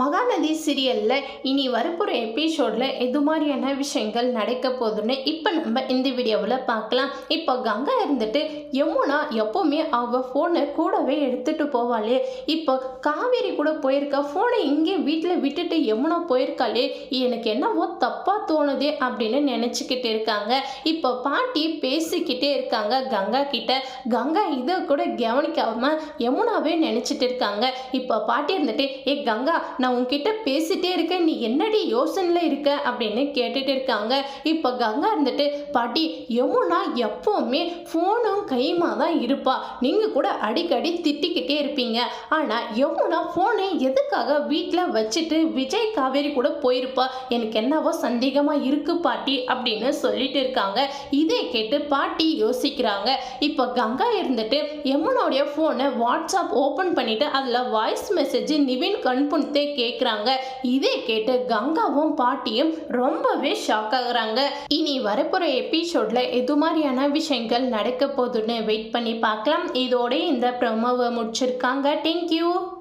மகாநதி சீரியலில் இனி வரப்போகிற எபிசோடில் எது மாதிரியான விஷயங்கள் நடக்க போகுதுன்னு இப்போ நம்ம இந்த வீடியோவில் பார்க்கலாம். இப்போ கங்கா இருந்துட்டு யமுனா எப்போவுமே அவள் ஃபோனை கூடவே எடுத்துகிட்டு போவாளே. இப்போ காவேரி கூட போயிருக்கா. ஃபோனை இங்கே வீட்டில் விட்டுட்டு யமுனா போயிருக்காளே. எனக்கு என்னவோ தப்பாக தோணுதே அப்படின்னு நினச்சிக்கிட்டு இருக்காங்க. இப்போ பாட்டி பேசிக்கிட்டே இருக்காங்க கங்கா கிட்ட. கங்கா இதை கூட கவனிக்காம யமுனாவே நினச்சிட்டு இருக்காங்க. இப்போ பாட்டி இருந்துட்டு ஏ கங்கா நான் உன்கிட்ட பேசிட்டே இருக்கேன். நீ என்னடி யோசனையில் இருக்க? அப்படின்னு கேட்டுட்டு இருக்காங்க. இப்போ கங்கா இருந்துட்டு பாட்டி யமுனா எப்போவுமே ஃபோனும் கையுமா தான் இருப்பா. நீங்கள் கூட அடிக்கடி திட்டிக்கிட்டே இருப்பீங்க. ஆனால் யமுனா ஃபோனை எதுக்காக வீட்டில் வச்சுட்டு விஜய் காவேரி கூட போயிருப்பா? எனக்கு என்னவோ சந்தேகமாக இருக்கு பாட்டி அப்படின்னு சொல்லிட்டு இருக்காங்க. இதை கேட்டு பாட்டி யோசிக்கிறாங்க. இப்போ கங்கா இருந்துட்டு யமுனோடைய ஃபோனை வாட்ஸ்அப் ஓப்பன் பண்ணிட்டு அதில் வாய்ஸ் மெசேஜ் நிவின் கண்புணத்தே கேட்குறாங்க இதை கேட்டு கங்காவும் பாட்டியும் ரொம்பவே ஷாக் ஆகுறாங்க. இனி வரப்போகிற எபிசோடில் எது மாதிரியான விஷயங்கள் நடக்க போகுதுன்னு வெயிட் பண்ணி பார்க்கலாம். இதோட இந்த ப்ரொமோவை முடிச்சிருக்காங்க. தேங்க்யூ